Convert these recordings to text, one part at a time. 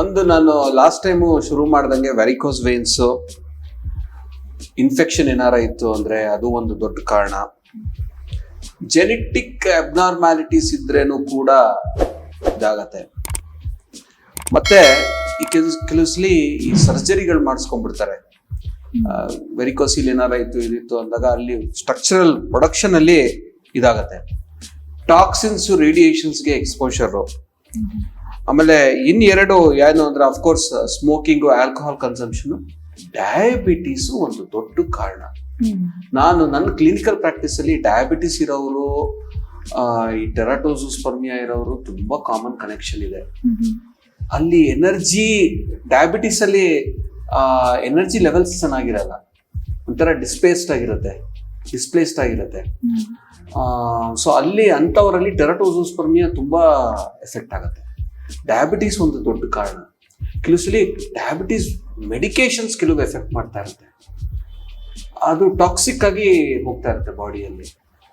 ಒಂದು ನಾನು last time ಶುರು ಮಾಡ್ದಂಗೆ ವೆರಿಕೋಸ್ ವೇನ್ಸು ಇನ್ಫೆಕ್ಷನ್ ಏನಾರ ಇತ್ತು ಅಂದ್ರೆ ಅದು ಒಂದು ದೊಡ್ಡ ಕಾರಣ. ಜೆನೆಟಿಕ್ ಅಬ್ನಾರ್ಮ್ಯಾಲಿಟೀಸ್ ಇದ್ರೇನು ಕೂಡ ಇದಾಗತ್ತೆ. ಮತ್ತೆ ಈ ಕೆಲವು ಕೆಲವ್ಸಲಿ ಈ ಸರ್ಜರಿಗಳು ಮಾಡಿಸ್ಕೊಂಡ್ಬಿಡ್ತಾರೆ. ವೆರಿಕೋಸಿಲ್ ಏನಾರ ಇತ್ತು ಇದಿತ್ತು ಅಂದಾಗ ಅಲ್ಲಿ ಸ್ಟ್ರಕ್ಚರಲ್ ಪ್ರೊಡಕ್ಷನ್ ಅಲ್ಲಿ ಇದಾಗತ್ತೆ. ಟಾಕ್ಸಿನ್ಸ್ ರೇಡಿಯೇಷನ್ಸ್ಗೆ ಎಕ್ಸ್ಪೋಷರು ಆಮೇಲೆ ಇನ್ ಎರಡು ಏನು ಅಂದ್ರೆ of course smoking alcohol consumption diabetes ಒಂದು ದೊಡ್ಡ ಕಾರಣ. ನಾನು ನನ್ನ ಕ್ಲಿನಿಕಲ್ ಪ್ರಾಕ್ಟೀಸ್ ಅಲ್ಲಿ ಡಯಾಬಿಟಿಸ್ ಇರೋರು ಈ ಟೆರಾಟೋಸೋಸ್ಪರ್ಮಿಯಾ ಇರೋರು ತುಂಬಾ ಕಾಮನ್ ಕನೆಕ್ಷನ್ ಇದೆ. ಅಲ್ಲಿ ಎನರ್ಜಿ ಡಯಾಬಿಟಿಸ್ ಅಲ್ಲಿ ಎನರ್ಜಿ ಲೆವೆಲ್ಸ್ ಚೆನ್ನಾಗಿರಲ್ಲ. ಒಂಥರ ಡಿಸ್ಪ್ಲೇಸ್ಡ್ ಆಗಿರುತ್ತೆ ಡಿಸ್ಪ್ಲೇಸ್ಡ್ ಆಗಿರುತ್ತೆ. ಸೊ ಅಲ್ಲಿ ಅಂಥವರಲ್ಲಿ ಟೆರಟೋಸೋಸ್ಪರ್ಮಿಯಾ ತುಂಬಾ ಎಫೆಕ್ಟ್ ಆಗುತ್ತೆ. ಡಯಾಬಿಟೀಸ್ ಒಂದು ದೊಡ್ಡ ಕಾರಣ. ಕೆಲವು ಸಲ ಡಯಾಬಿಟೀಸ್ ಮೆಡಿಕೇಶನ್ಸ್ ಕೆಲವು ಎಫೆಕ್ಟ್ ಮಾಡ್ತಾ ಇರುತ್ತೆ. ಅದು ಟಾಕ್ಸಿಕ್ ಆಗಿ ಹೋಗ್ತಾ ಇರುತ್ತೆ ಬಾಡಿಯಲ್ಲಿ.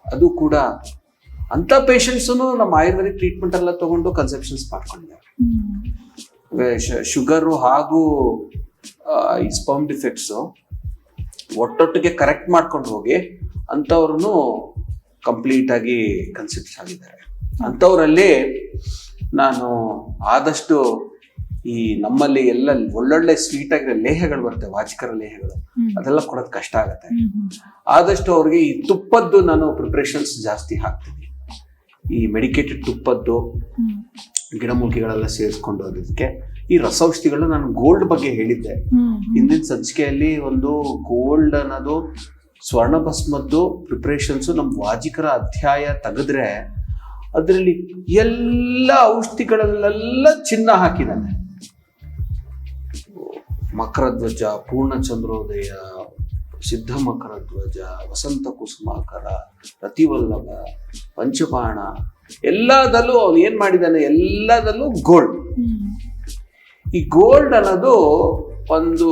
ಅದು ಕೂಡ ಅಂತ ಪೇಷಂಟ್ಸು ನಮ್ಮ ಆಯುರ್ವೇದಿಕ್ ಟ್ರೀಟ್ಮೆಂಟ್ ಎಲ್ಲ ತಗೊಂಡು ಕನ್ಸೆಪ್ಷನ್ಸ್ ಮಾಡ್ಕೊಂಡಿದ್ದಾರೆ ಶುಗರು ಹಾಗೂ ಈ ಸ್ಪರ್ಮ್ ಡಿಫೆಕ್ಟ್ಸು ಒಟ್ಟೊಟ್ಟಿಗೆ ಕರೆಕ್ಟ್ ಮಾಡ್ಕೊಂಡು ಹೋಗಿ ಅಂಥವ್ರನ್ನು ಕಂಪ್ಲೀಟ್ ಆಗಿ ಕನ್ಸೆಪ್ಟ್ಸ್ ಆಗಿದ್ದಾರೆ. ಅಂಥವ್ರಲ್ಲಿ ನಾನು ಆದಷ್ಟು ಈ ನಮ್ಮಲ್ಲಿ ಎಲ್ಲ ಒಳ್ಳೊಳ್ಳೆ ಸ್ವೀಟ್ ಆಗಿರೋ ಲೇಹಗಳು ಬರುತ್ತೆ ವಾಚಿಕರ ಲೇಹಗಳು. ಅದೆಲ್ಲ ಕೊಡೋದು ಕಷ್ಟ ಆಗುತ್ತೆ. ಆದಷ್ಟು ಅವ್ರಿಗೆ ಈ ತುಪ್ಪದ್ದು ನಾನು ಪ್ರಿಪ್ರೇಷನ್ಸ್ ಜಾಸ್ತಿ ಹಾಕ್ತೀನಿ. ಈ ಮೆಡಿಕೇಟೆಡ್ ತುಪ್ಪದ್ದು ಗಿಡಮೂಲಿಕೆಗಳೆಲ್ಲ ಸೇರಿಸ್ಕೊಂಡು ಅದಕ್ಕೆ ಈ ರಸೌಷಧಿಗಳು ನಾನು ಗೋಲ್ಡ್ ಬಗ್ಗೆ ಹೇಳಿದ್ದೆ. ಹಿಂದಿನ ಸಂಚಿಕೆಯಲ್ಲಿ ಒಂದು ಗೋಲ್ಡ್ ಅನ್ನೋದು ಸ್ವರ್ಣಭಸ್ಮದ್ದು ಪ್ರಿಪ್ರೇಷನ್ಸ್ ನಮ್ಮ ವಾಜಿಕರ ಅಧ್ಯಾಯ ತೆಗೆದ್ರೆ ಅದರಲ್ಲಿ ಎಲ್ಲ ಔಷಧಿಗಳಲ್ಲೆಲ್ಲ ಚಿನ್ನ ಹಾಕಿದ್ದಾನೆ. ಮಕರಧ್ವಜ, ಪೂರ್ಣಚಂದ್ರೋದಯ, ಸಿದ್ಧ ಮಕರಧ್ವಜ, ವಸಂತ ಕುಸುಮಾಕರ, ರತಿವಲ್ಲಭ ಪಂಚಬಾಣ ಎಲ್ಲದಲ್ಲೂ ಅವನು ಏನ್ ಮಾಡಿದ್ದಾನೆ? ಎಲ್ಲದಲ್ಲೂ ಗೋಲ್ಡ್ ಈ ಗೋಲ್ಡ್ ಅನ್ನೋದು ಒಂದು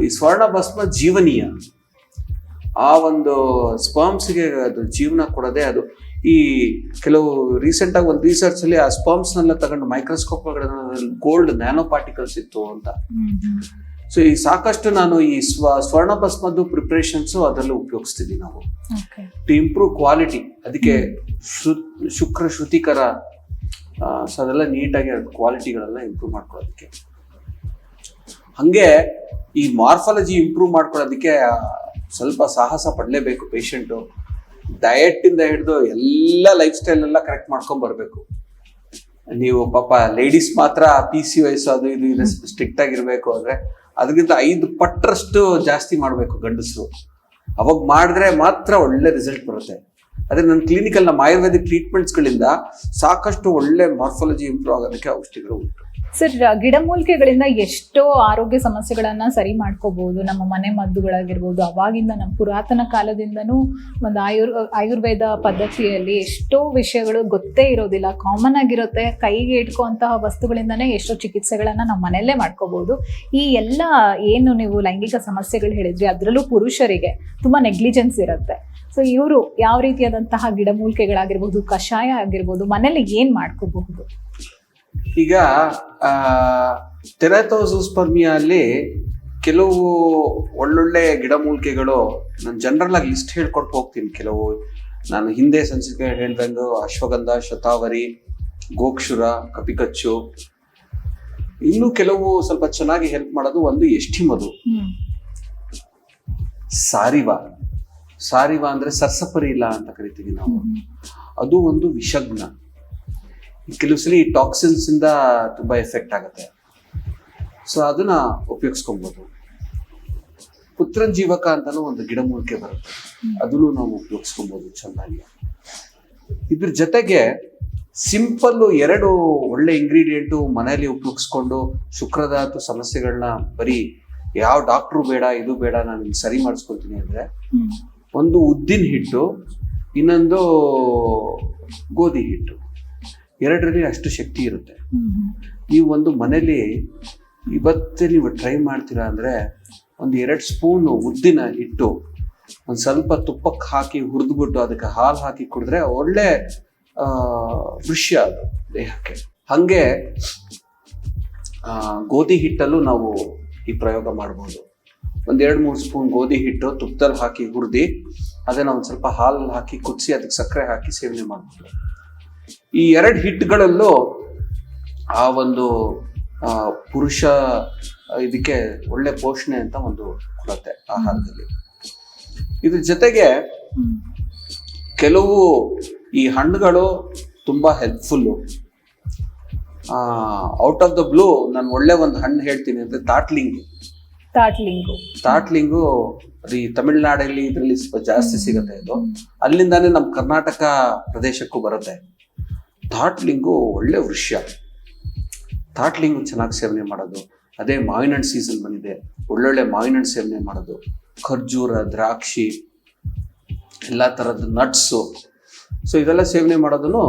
ಈ ಸ್ವರ್ಣ ಭಸ್ಮ ಜೀವನೀಯ. ಆ ಒಂದು ಸ್ಪರ್ಮ್ಸ್ಗೆ ಅದು ಜೀವನ ಕೊಡೋದೇ ಅದು ಈ ಕೆಲವು ರೀಸೆಂಟ್ ಆಗಿ ಒಂದು ರಿಸರ್ಚ್ ಅಲ್ಲಿ ಆ ಸ್ಪರ್ಮ್ಸ್ ನೆಲ್ಲ ತಗೊಂಡು ಮೈಕ್ರೋಸ್ಕೋಪ್ ಗೋಲ್ಡ್ ನ್ಯಾನೋ ಪಾರ್ಟಿಕಲ್ಸ್ ಇತ್ತು ಅಂತ. ಸೊ ಈ ಸಾಕಷ್ಟು ನಾನು ಈ ಸ್ವ ಸ್ವರ್ಣ ಭಸ್ಮದ್ದು ಪ್ರಿಪ್ರೇಷನ್ಸ್ ಅದರಲ್ಲಿ ಉಪಯೋಗಿಸ್ತಿದ್ವಿ ನಾವು. ಟು ಇಂಪ್ರೂವ್ ಕ್ವಾಲಿಟಿ ಅದಕ್ಕೆ ಶುಕ್ರ ಶ್ರುತಿಕರ ಸೊ ಅದೆಲ್ಲ ನೀಟಾಗಿ ಕ್ವಾಲಿಟಿಗಳೆಲ್ಲ ಇಂಪ್ರೂವ್ ಮಾಡ್ಕೊಳ್ಳೋದಕ್ಕೆ. ಹಂಗೆ ಈ ಮಾರ್ಫಾಲಜಿ ಇಂಪ್ರೂವ್ ಮಾಡ್ಕೊಳ್ಳೋದಕ್ಕೆ ಸ್ವಲ್ಪ ಸಾಹಸ ಪಡಲೇಬೇಕು ಪೇಷಂಟು ಇಂದ ಹಿಡಿದು ಎಲ್ಲ ಲೈಫ್ ಸ್ಟೈಲ್ ಎಲ್ಲ ಕರೆಕ್ಟ್ ಮಾಡ್ಕೊಂಡು ಬರಬೇಕು. ನೀವು ಪಾಪ ಲೇಡೀಸ್ ಮಾತ್ರ ಪಿ ಸಿ ವಯಸ್ಸು ಅದು ಇದು ಇದು ಸ್ಟ್ರಿಕ್ಟ್ ಆಗಿರ್ಬೇಕು ಅಂದ್ರೆ ಅದಕ್ಕಿಂತ ಐದು ಪಟ್ಟರಷ್ಟು ಜಾಸ್ತಿ ಮಾಡಬೇಕು ಗಂಡಸರು. ಅವಾಗ ಮಾಡಿದ್ರೆ ಮಾತ್ರ ಒಳ್ಳೆ ರಿಸಲ್ಟ್ ಬರುತ್ತೆ. ಅದೇ ನನ್ನ ಕ್ಲಿನಿಕಲ್ ನಮ್ಮ ಆಯುರ್ವೇದಿಕ್ ಟ್ರೀಟ್ಮೆಂಟ್ಸ್ಗಳಿಂದ ಸಾಕಷ್ಟು ಒಳ್ಳೆ ಮಾರ್ಫಾಲಜಿ ಇಂಪ್ರೂವ್ ಆಗೋದಕ್ಕೆ ಔಷಧಿಗಳು ಉಂಟು. ಸರ್ ಗಿಡಮೂಲಿಕೆಗಳಿಂದ ಎಷ್ಟೋ ಆರೋಗ್ಯ ಸಮಸ್ಯೆಗಳನ್ನ ಸರಿ ಮಾಡ್ಕೋಬಹುದು. ನಮ್ಮ ಮನೆ ಮದ್ದುಗಳಾಗಿರ್ಬೋದು, ಅವಾಗಿಂದ ನಮ್ಮ ಪುರಾತನ ಕಾಲದಿಂದನೂ ಒಂದು ಆಯುರ್, ಆಯುರ್ವೇದ ಪದ್ಧತಿಯಲ್ಲಿ ಎಷ್ಟೋ ವಿಷಯಗಳು ಗೊತ್ತೇ ಇರೋದಿಲ್ಲ. ಕಾಮನ್ ಆಗಿರುತ್ತೆ, ಕೈಗೆ ಇಟ್ಕೊಂತಹ ವಸ್ತುಗಳಿಂದನೇ ಎಷ್ಟೋ ಚಿಕಿತ್ಸೆಗಳನ್ನ ನಮ್ಮ ಮನೆಯಲ್ಲೇ ಮಾಡ್ಕೋಬಹುದು. ಈ ಎಲ್ಲ ಏನು ನೀವು ಲೈಂಗಿಕ ಸಮಸ್ಯೆಗಳು ಹೇಳಿದ್ರಿ, ಅದರಲ್ಲೂ ಪುರುಷರಿಗೆ ತುಂಬಾ ನೆಗ್ಲಿಜೆನ್ಸ್ ಇರುತ್ತೆ. ಸೊ ಇವರು ಯಾವ ರೀತಿಯಾದಂತಹ ಗಿಡಮೂಲಿಕೆಗಳಾಗಿರ್ಬೋದು, ಕಷಾಯ ಆಗಿರ್ಬೋದು ಮನೇಲಿ ಏನ್ ಮಾಡ್ಕೋಬಹುದು? ಈಗ ಟೆರಾಥೋಸೋಸ್ಪರ್ಮಿಯಾ ಅಲ್ಲಿ ಕೆಲವು ಒಳ್ಳೊಳ್ಳೆ ಗಿಡಮೂಲಿಕೆಗಳು ನಾನು ಜನರಲ್ ಆಗಿ ಲಿಸ್ಟ್ ಹೇಳ್ಕೊಟ್ಟು ಹೋಗ್ತೀನಿ. ಕೆಲವು ನಾನು ಹಿಂದೆ ಸಂಚಿಕೆ ಹೇಳ್ದಂಗೆ ಅಶ್ವಗಂಧ ಶತಾವರಿ ಗೋಕ್ಷುರ ಕಪಿಕಚ್ಚು. ಇನ್ನು ಕೆಲವು ಸ್ವಲ್ಪ ಚೆನ್ನಾಗಿ ಹೆಲ್ಪ್ ಮಾಡೋದು ಒಂದು ಎಷ್ಟಿ ಮದು ಹ್ಮ್ ಸಾರಿವ. ಸಾರಿವ ಅಂದ್ರೆ ಸರ್ಸಪರಿ ಇಲ್ಲ ಅಂತ ಕರಿತೀವಿ ನಾವು. ಅದು ಒಂದು ವಿಷಜ್ಞ ಕೆಲವು ಸಲ ಈ ಟಾಕ್ಸಿನ್ಸ್ ಇಂದ ತುಂಬಾ ಎಫೆಕ್ಟ್ ಆಗುತ್ತೆ. ಸೊ ಅದನ್ನ ಉಪಯೋಗಿಸ್ಕೊಬಹುದು ಪುತ್ರಂಜೀವಕ ಅಂತಾನು ಒಂದು ಗಿಡಮೂಲಿಕೆ ಬರುತ್ತೆ. ಅದನ್ನು ನಾವು ಉಪಯೋಗಿಸ್ಕೊಬಹುದು ಚೆನ್ನಾಗಿ. ಇದ್ರ ಜೊತೆಗೆ ಸಿಂಪಲ್ ಎರಡು ಒಳ್ಳೆ ಇಂಗ್ರೀಡಿಯೆಂಟು ಮನೆಯಲ್ಲಿ ಉಪಯೋಗಿಸ್ಕೊಂಡು ಶುಕ್ರದಾತ ಸಮಸ್ಯೆಗಳನ್ನ ಬರೀ ಯಾವ ಡಾಕ್ಟ್ರು ಬೇಡ ಇದು ಬೇಡ ನಾನು ನಿಮ್ಗೆ ಸರಿ ಮಾಡಿಸ್ಕೊಳ್ತೀನಿ ಅಂದ್ರೆ ಒಂದು ಉದ್ದಿನ ಹಿಟ್ಟು ಇನ್ನೊಂದು ಗೋಧಿ ಹಿಟ್ಟು. ಎರಡರಲ್ಲಿ ಅಷ್ಟು ಶಕ್ತಿ ಇರುತ್ತೆ. ನೀವು ಒಂದು ಮನೇಲಿ ಇವತ್ತೇ ನೀವು ಟ್ರೈ ಮಾಡ್ತೀರಾ ಅಂದರೆ ಒಂದು ಎರಡು ಸ್ಪೂನು ಉದ್ದಿನ ಹಿಟ್ಟು ಒಂದು ಸ್ವಲ್ಪ ತುಪ್ಪಕ್ಕೆ ಹಾಕಿ ಹುರಿದ್ಬಿಟ್ಟು ಅದಕ್ಕೆ ಹಾಲು ಹಾಕಿ ಕುಡಿದ್ರೆ ಒಳ್ಳೆ ದೃಶ್ಯ ಅದು ದೇಹಕ್ಕೆ. ಹಾಗೆ ಆ, ಗೋಧಿ ಹಿಟ್ಟಲ್ಲೂ ನಾವು ಈ ಪ್ರಯೋಗ ಮಾಡ್ಬೋದು. ಒಂದು ಎರಡು ಮೂರು ಸ್ಪೂನ್ ಗೋಧಿ ಹಿಟ್ಟು ತುಪ್ಪದಲ್ಲಿ ಹಾಕಿ ಹುರಿದು ಅದನ್ನು ಒಂದು ಸ್ವಲ್ಪ ಹಾಲಲ್ಲಿ ಹಾಕಿ ಕುದಿಸಿ ಅದಕ್ಕೆ ಸಕ್ಕರೆ ಹಾಕಿ ಸೇವನೆ ಮಾಡ್ಬೋದು. ಈ ಎರಡು ಹಿಟ್ಗಳಲ್ಲೂ ಆ ಒಂದು ಪುರುಷ ಇದಕ್ಕೆ ಒಳ್ಳೆ ಪೋಷಣೆ ಅಂತ ಒಂದು ಕೊಡತ್ತೆ ಆಹಾರದಲ್ಲಿ ಇದ್ರ ಜೊತೆಗೆ ಕೆಲವು ಈ ಹಣ್ಣುಗಳು ತುಂಬಾ helpful. Out of the blue ನಾನು ಒಳ್ಳೆ ಒಂದು ಹಣ್ಣು ಹೇಳ್ತೀನಿ ಅಂದ್ರೆ ತಾಟ್ಲಿಂಗ್. ತಾಟ್ಲಿಂಗು. ತಾಟ್ಲಿಂಗು ಈ ತಮಿಳ್ನಾಡಲ್ಲಿ ಇದರಲ್ಲಿ ಸ್ವಲ್ಪ ಜಾಸ್ತಿ ಸಿಗುತ್ತೆ ಇದು. ಅಲ್ಲಿಂದಾನೇ ನಮ್ಮ ಕರ್ನಾಟಕ ಪ್ರದೇಶಕ್ಕೂ ಬರುತ್ತೆ. ತಾಟ್ಲಿಂಗು ಒಳ್ಳೆ ವೃಷ್ಯ. ಥಾಟ್ಲಿಂಗು ಚೆನ್ನಾಗಿ ಸೇವನೆ ಮಾಡೋದು. ಅದೇ ಮಾವಿನ ಹಣ್ಣು ಸೀಸನ್ ಬಂದಿದೆ. ಒಳ್ಳೊಳ್ಳೆ ಮಾವಿನ ಹಣ್ಣು ಸೇವನೆ ಮಾಡೋದು. ಖರ್ಜೂರ, ದ್ರಾಕ್ಷಿ, ಎಲ್ಲ ಥರದ ನಟ್ಸು ಸೊ ಇದೆಲ್ಲ ಸೇವನೆ ಮಾಡೋದನ್ನು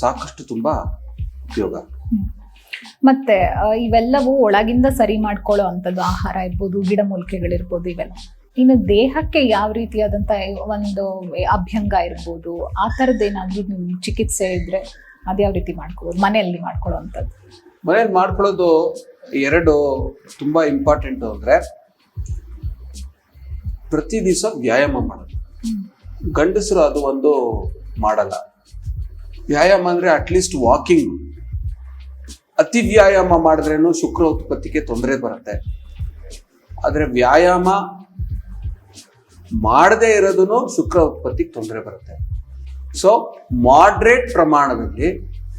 ಸಾಕಷ್ಟು ತುಂಬ ಉಪಯೋಗ. ಮತ್ತೆ ಇವೆಲ್ಲವೂ ಒಳಗಿಂದ ಸರಿ ಮಾಡ್ಕೊಳ್ಳೋ ಅಂಥದ್ದು ಆಹಾರ ಇರ್ಬೋದು ಗಿಡಮೂಲಿಕೆಗಳಿರ್ಬೋದು ಇವೆಲ್ಲ. ಇನ್ನು ದೇಹಕ್ಕೆ ಯಾವ ರೀತಿಯಾದಂಥ ಒಂದು ಅಭ್ಯಂಗ ಇರ್ಬೋದು, ಆ ಥರದ್ದೇನಾದ್ರೂ ನೀವು ಚಿಕಿತ್ಸೆ ಇದ್ರೆ ಅದ್ಯಾವ ರೀತಿ ಮಾಡ್ಕೋಬೋದು ಮನೆಯಲ್ಲಿ ಮಾಡ್ಕೊಳ್ಳೋವಂಥದ್ದು. ಮನೆಯಲ್ಲಿ ಮಾಡ್ಕೊಳ್ಳೋದು ಎರಡು ತುಂಬಾ ಇಂಪಾರ್ಟೆಂಟ್ ಅಂದ್ರೆ ಪ್ರತಿ ದಿವಸ ವ್ಯಾಯಾಮ ಮಾಡೋದು. ಗಂಡಸರು ಅದು ಒಂದು ಮಾಡಲ್ಲ. ವ್ಯಾಯಾಮ ಅಂದ್ರೆ ಅಟ್ಲೀಸ್ಟ್ ವಾಕಿಂಗ್ ಅತಿ ವ್ಯಾಯಾಮ ಮಾಡಿದ್ರೇನು ಶುಕ್ರ ಉತ್ಪತ್ತಿಗೆ ತೊಂದರೆ ಬರುತ್ತೆ. ಆದರೆ ವ್ಯಾಯಾಮ ಮಾಡದೇ ಇರೋದನ್ನು ಶುಕ್ರ ಉತ್ಪತ್ತಿಗೆ ತೊಂದರೆ ಬರುತ್ತೆ. ಸೊ ಮಾಡ್ರೇಟ್ ಪ್ರಮಾಣದಲ್ಲಿ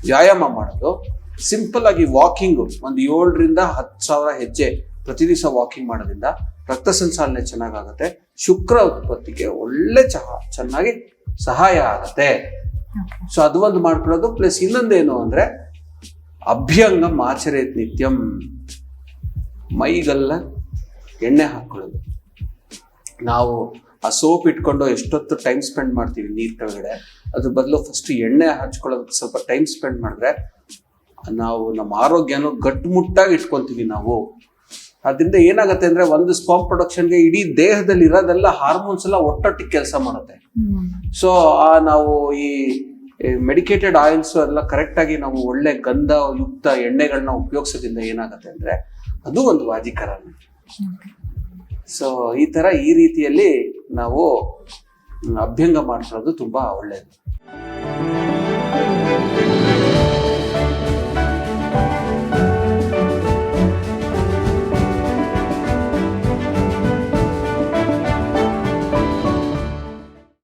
ವ್ಯಾಯಾಮ ಮಾಡೋದು. ಸಿಂಪಲ್ ಆಗಿ ವಾಕಿಂಗ್ ಒಂದು ಏಳರಿಂದ ಹತ್ತು ಸಾವಿರ ಹೆಜ್ಜೆ ಪ್ರತಿ ದಿವಸ ವಾಕಿಂಗ್ ಮಾಡೋದ್ರಿಂದ ರಕ್ತ ಸಂಚಾಲನೆ ಚೆನ್ನಾಗಾಗತ್ತೆ. ಶುಕ್ರ ಉತ್ಪತ್ತಿಗೆ ಒಳ್ಳೆ ಚಹ ಚೆನ್ನಾಗಿ ಸಹಾಯ ಆಗುತ್ತೆ. ಸೊ ಅದು ಒಂದು ಮಾಡ್ಕೊಳ್ಳೋದು. ಪ್ಲಸ್ ಇನ್ನೊಂದೇನು ಅಂದ್ರೆ ಅಭ್ಯಂಗಂ ಆಚರೇತ್ ನಿತ್ಯಂ. ಮೈಗಲ್ಲ ಎಣ್ಣೆ ಹಾಕೊಳ್ಳೋದು. ನಾವು ಆ ಸೋಪ್ ಇಟ್ಕೊಂಡು ಎಷ್ಟೊತ್ತು ಟೈಮ್ ಸ್ಪೆಂಡ್ ಮಾಡ್ತೀವಿ ನೀರ್ ಕೆಳಗಡೆ? ಅದ್ರ ಬದಲು ಫಸ್ಟ್ ಎಣ್ಣೆ ಹಚ್ಕೊಳ್ಳೋದಕ್ಕೆ ಸ್ವಲ್ಪ ಟೈಮ್ ಸ್ಪೆಂಡ್ ಮಾಡಿದ್ರೆ ನಾವು ನಮ್ಮ ಆರೋಗ್ಯನ ಗಟ್ಟುಮುಟ್ಟಾಗಿ ಇಟ್ಕೊಂತೀವಿ ನಾವು. ಅದರಿಂದ ಏನಾಗುತ್ತೆ ಅಂದ್ರೆ ಒಂದು ಸ್ಪಾಮ್ ಪ್ರೊಡಕ್ಷನ್ಗೆ ಇಡೀ ದೇಹದಲ್ಲಿ ಇರೋದೆಲ್ಲ ಹಾರ್ಮೋನ್ಸ್ ಎಲ್ಲ ಒಟ್ಟೊಟ್ಟಿಗೆ ಕೆಲಸ ಮಾಡುತ್ತೆ. ಸೊ ಆ ನಾವು ಈ ಮೆಡಿಕೇಟೆಡ್ ಆಯಿಲ್ಸ್ ಎಲ್ಲ ಕರೆಕ್ಟ್ ಆಗಿ ನಾವು ಒಳ್ಳೆ ಗಂಧ ಯುಕ್ತ ಎಣ್ಣೆಗಳನ್ನ ಉಪಯೋಗಿಸೋದ್ರಿಂದ ಏನಾಗುತ್ತೆ ಅಂದ್ರೆ ಅದು ಒಂದು ವಾಜಿಕರಣ ಸೊ ಈ ತರ ಈ ರೀತಿಯಲ್ಲಿ ನಾವು ಅಭ್ಯಂಗ ಮಾಡಿಸೋದು ತುಂಬಾ ಒಳ್ಳೇದು.